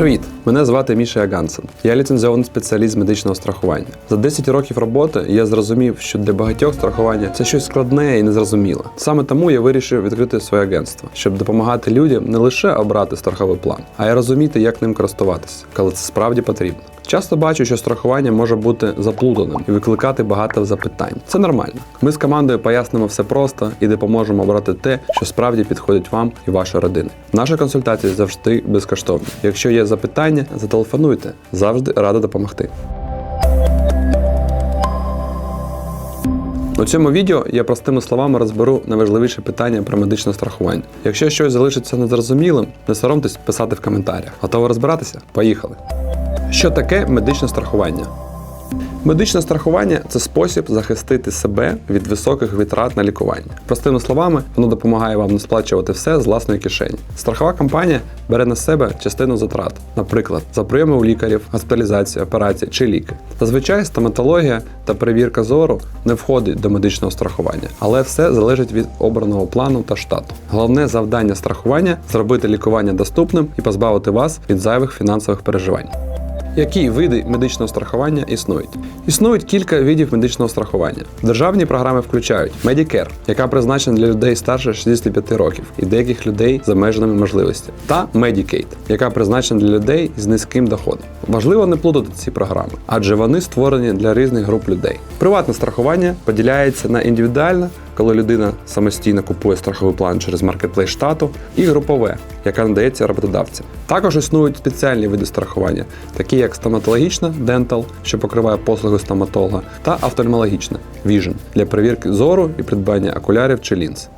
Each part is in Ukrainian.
Привіт! Мене звати Міша Ягансен. Я ліцензіований спеціаліст з медичного страхування. За 10 років роботи я зрозумів, що для багатьох страхування це щось складне і незрозуміле. Саме тому я вирішив відкрити своє агентство, щоб допомагати людям не лише обрати страховий план, а й розуміти, як ним користуватися, коли це справді потрібно. Часто бачу, що страхування може бути заплутаним і викликати багато запитань. Це нормально. Ми з командою пояснимо все просто і допоможемо обрати те, що справді підходить вам і вашій родині. Наші консультації завжди безкоштовні. Якщо є запитання, зателефонуйте. Завжди рада допомогти. У цьому відео я простими словами розберу найважливіші питання про медичне страхування. Якщо щось залишиться незрозумілим, не соромтесь писати в коментарях. Готові розбиратися? Поїхали! Що таке медичне страхування? Медичне страхування це спосіб захистити себе від високих витрат на лікування. Простими словами, воно допомагає вам не сплачувати все з власної кишені. Страхова компанія бере на себе частину затрат, наприклад, за прийоми у лікарів, госпіталізацію, операції чи ліки. Зазвичай стоматологія та перевірка зору не входить до медичного страхування, але все залежить від обраного плану та штату. Головне завдання страхування зробити лікування доступним і позбавити вас від зайвих фінансових переживань. Які види медичного страхування існують? Існують кілька видів медичного страхування. Державні програми включають Medicare, яка призначена для людей старше 65 років і деяких людей з обмеженими можливостями, та Medicaid, яка призначена для людей з низьким доходом. Важливо не плутати ці програми, адже вони створені для різних груп людей. Приватне страхування поділяється на індивідуальне, коли людина самостійно купує страховий план через маркетплейс штату, і групове, яке надається роботодавцям. Також існують спеціальні види страхування, такі як стоматологічна дентал, що покриває послуги стоматолога, та офтальмологічна Vision для перевірки зору і придбання окулярів чи лінз.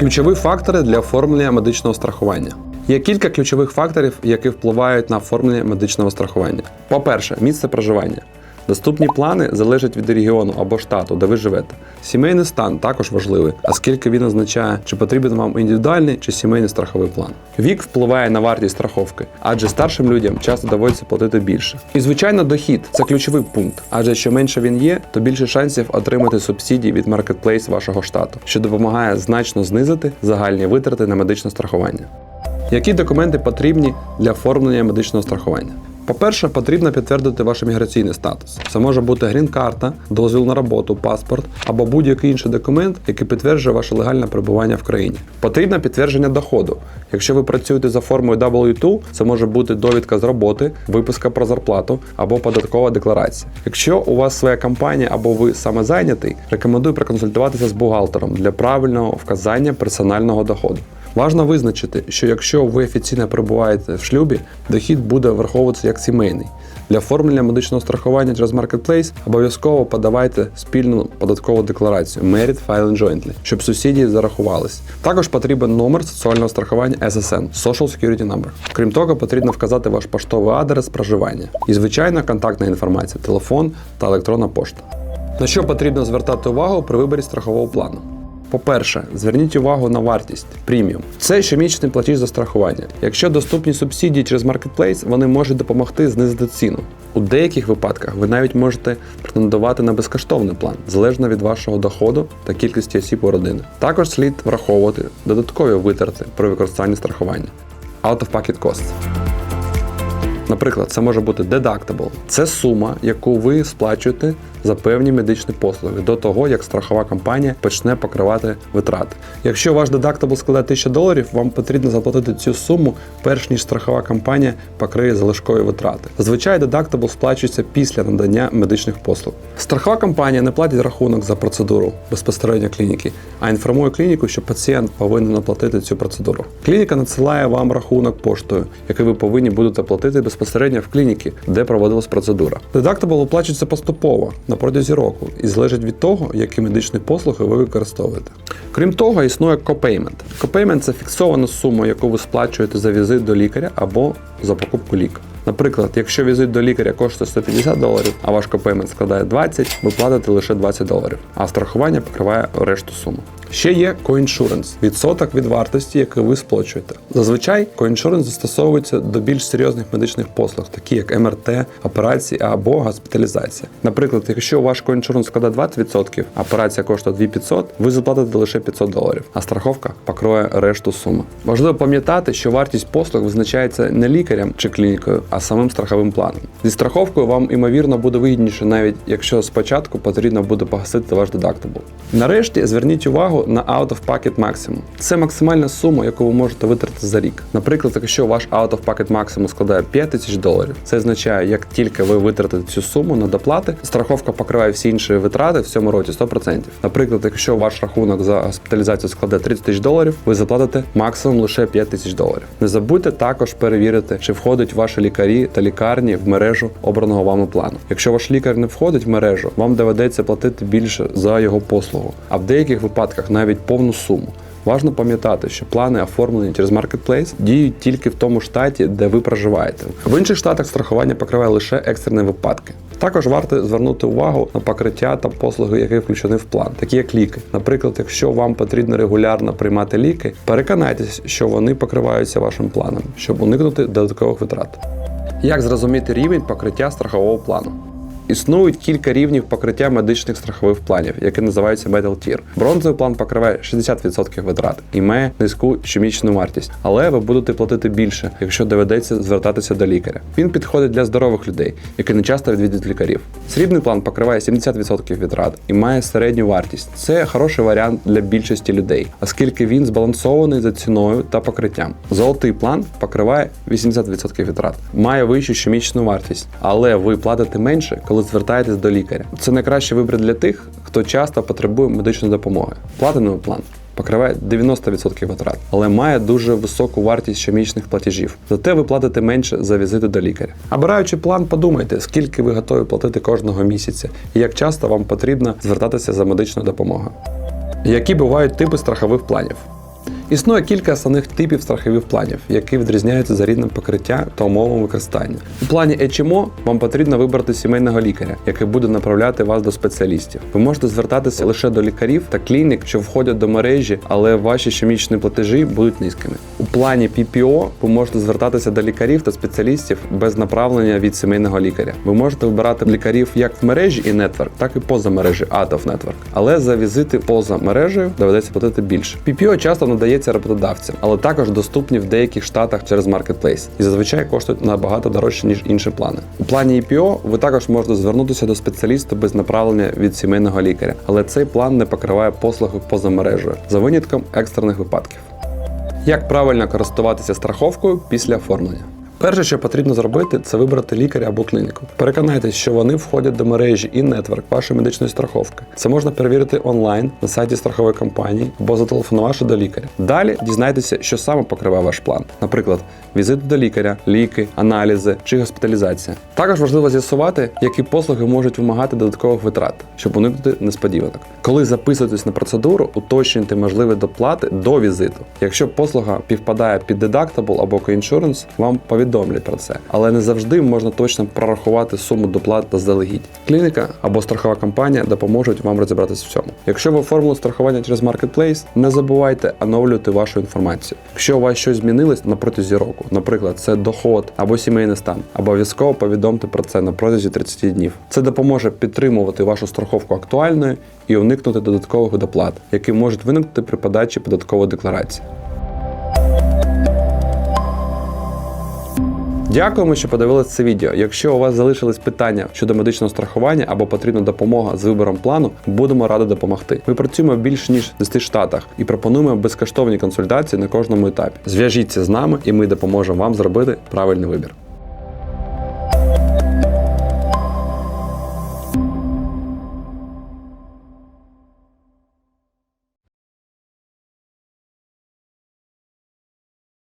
Ключові фактори для оформлення медичного страхування. Є кілька ключових факторів, які впливають на оформлення медичного страхування. По-перше, місце проживання. Доступні плани залежать від регіону або штату, де ви живете. Сімейний стан також важливий, оскільки він означає, чи потрібен вам індивідуальний чи сімейний страховий план. Вік впливає на вартість страховки, адже старшим людям часто доводиться платити більше. І звичайно, дохід це ключовий пункт, адже що менше він є, то більше шансів отримати субсидії від маркетплейс вашого штату, що допомагає значно знизити загальні витрати на медичне страхування. Які документи потрібні для оформлення медичного страхування? По-перше, потрібно підтвердити ваш міграційний статус. Це може бути грін-карта, дозвіл на роботу, паспорт або будь-який інший документ, який підтверджує ваше легальне перебування в країні. Потрібно підтвердження доходу. Якщо ви працюєте за формою W2, це може бути довідка з роботи, виписка про зарплату або податкова декларація. Якщо у вас своя компанія або ви самозайнятий, рекомендую проконсультуватися з бухгалтером для правильного вказання персонального доходу. Важно визначити, що якщо ви офіційно перебуваєте в шлюбі, дохід буде враховуватися як сімейний. Для оформлення медичного страхування через Marketplace обов'язково подавайте спільну податкову декларацію Merit Filing Jointly, щоб сусіді зарахувались. Також потрібен номер соціального страхування SSN – Social Security Number. Крім того, потрібно вказати ваш поштовий адрес проживання і, звичайно, контактна інформація, телефон та електронна пошта. На що потрібно звертати увагу при виборі страхового плану? По-перше, зверніть увагу на вартість преміум. Це щомісячний платіж за страхування. Якщо доступні субсидії через Marketplace, вони можуть допомогти знизити ціну. У деяких випадках ви навіть можете претендувати на безкоштовний план, залежно від вашого доходу та кількості осіб у родини. Також слід враховувати додаткові витрати при використанні страхування. Out-of-pocket costs. Наприклад, це може бути deductible. Це сума, яку ви сплачуєте за певні медичні послуги до того, як страхова компанія почне покривати витрати. Якщо ваш deductible складає 1000 доларів, вам потрібно заплатити цю суму, перш ніж страхова компанія покриє залишкові витрати. Зазвичай deductible сплачується після надання медичних послуг. Страхова компанія не платить рахунок за процедуру безпосередньо клініки, а інформує клініку, що пацієнт повинен оплатити цю процедуру. Клініка надсилає вам рахунок поштою, який ви повинні будете платити безпосередньо в клініці, де проводилась процедура. Deductible оплачується поступово на протязі року і залежить від того, які медичні послуги ви використовуєте. Крім того, існує копеймент. Копеймент – це фіксована сума, яку ви сплачуєте за візит до лікаря або за покупку ліку. Наприклад, якщо візит до лікаря коштує 150 доларів, а ваш копеймент складає 20, ви платите лише 20 доларів, а страхування покриває решту суму. Ще є коіншуренс – відсоток від вартості, яку ви сплачуєте. Зазвичай коіншуренс застосовується до більш серйозних медичних послуг, такі як МРТ, операції або госпіталізація. Наприклад, якщо ваш коіншуренс складає 20%, а операція коштує 2500, ви заплатите лише 500 доларів, а страховка покроє решту суми. Важливо пам'ятати, що вартість послуг визначається не лікарем чи клінікою, а самим страховим планом. Зі страховкою вам імовірно буде вигідніше, навіть якщо спочатку потрібно буде погасити ваш дедактабл. Нарешті зверніть увагу на out-of-pocket maximum. Це максимальна сума, яку ви можете витратити за рік. Наприклад, якщо ваш out-of-pocket maximum складає 5 тисяч доларів, це означає, як тільки ви витратите цю суму на доплати, страховка покриває всі інші витрати в цьому році 100%. Наприклад, якщо ваш рахунок за госпіталізацію складе 30 тисяч доларів, ви заплатите максимум лише 5 тисяч доларів. Не забудьте також перевірити, чи входять ваші лікарі та лікарні в мережу обраного вами плану. Якщо ваш лікар не входить в мережу, вам доведеться платити більше за його послугу, а в деяких випадках навіть повну суму. Важно пам'ятати, що плани, оформлені через Marketplace, діють тільки в тому штаті, де ви проживаєте. В інших штатах страхування покриває лише екстрені випадки. Також варто звернути увагу на покриття та послуги, які включені в план, такі як ліки. Наприклад, якщо вам потрібно регулярно приймати ліки, переконайтесь, що вони покриваються вашим планом, щоб уникнути додаткових витрат. Як зрозуміти рівень покриття страхового плану? Існують кілька рівнів покриття медичних страхових планів, які називаються Metal Tier. Бронзовий план покриває 60% витрат і має низьку щомісячну вартість, але ви будете платити більше, якщо доведеться звертатися до лікаря. Він підходить для здорових людей, які не часто відвідують лікарів. Срібний план покриває 70% витрат і має середню вартість. Це хороший варіант для більшості людей, оскільки він збалансований за ціною та покриттям. Золотий план покриває 80% витрат, має вищу щомісячну вартість, але ви платите менше, коли звертаєтесь до лікаря. Це найкращий вибір для тих, хто часто потребує медичної допомоги. Платиновий план. Покриває 90% витрат, але має дуже високу вартість щомісячних платежів. Зате ви платите менше за візити до лікаря. Обираючи план, подумайте, скільки ви готові платити кожного місяця і як часто вам потрібно звертатися за медичною допомогою. Які бувають типи страхових планів? Існує кілька основних типів страхових планів, які відрізняються за рівнем покриття та умовами використання. У плані HMO вам потрібно вибрати сімейного лікаря, який буде направляти вас до спеціалістів. Ви можете звертатися лише до лікарів та клінік, що входять до мережі, але ваші щомісячні платежі будуть низькими. У плані PPO ви можете звертатися до лікарів та спеціалістів без направлення від сімейного лікаря. Ви можете вибирати лікарів як в мережі і нетворк, так і поза мережі out of network. Але за візити поза мережею доведеться платити більше. PPO часто надається роботодавцям, але також доступні в деяких штатах через Marketplace і зазвичай коштують набагато дорожче ніж інші плани. У плані EPO ви також можете звернутися до спеціаліста без направлення від сімейного лікаря, але цей план не покриває послуги поза мережею за винятком екстрених випадків. Як правильно користуватися страховкою після оформлення? Перше, що потрібно зробити, це вибрати лікаря або клініку. Переконайтесь, що вони входять до мережі і нетворк вашої медичної страховки. Це можна перевірити онлайн на сайті страхової компанії або зателефонувавши до лікаря. Далі дізнайтеся, що саме покриває ваш план. Наприклад, візит до лікаря, ліки, аналізи чи госпіталізація. Також важливо з'ясувати, які послуги можуть вимагати додаткових витрат, щоб уникнути несподіванок. Коли записуєтесь на процедуру, уточнюйте можливі доплати до візиту. Якщо послуга півпадає під deductible або coinsurance, вам повідомлять про це, але не завжди можна точно прорахувати суму доплат заздалегідь. Клініка або страхова компанія допоможуть вам розібратися в цьому. Якщо ви оформили страхування через Marketplace, не забувайте оновлювати вашу інформацію. Якщо у вас щось змінилось на протязі року, наприклад, це доход або сімейний стан, обов'язково повідомте про це на протязі 30 днів. Це допоможе підтримувати вашу страховку актуальною і уникнути додаткових доплат, які можуть виникнути при подачі податкової декларації. Дякуємо, що подивилися це відео. Якщо у вас залишились питання щодо медичного страхування або потрібна допомога з вибором плану, будемо раді допомогти. Ми працюємо в більш ніж 10 штатах і пропонуємо безкоштовні консультації на кожному етапі. Зв'яжіться з нами, і ми допоможемо вам зробити правильний вибір.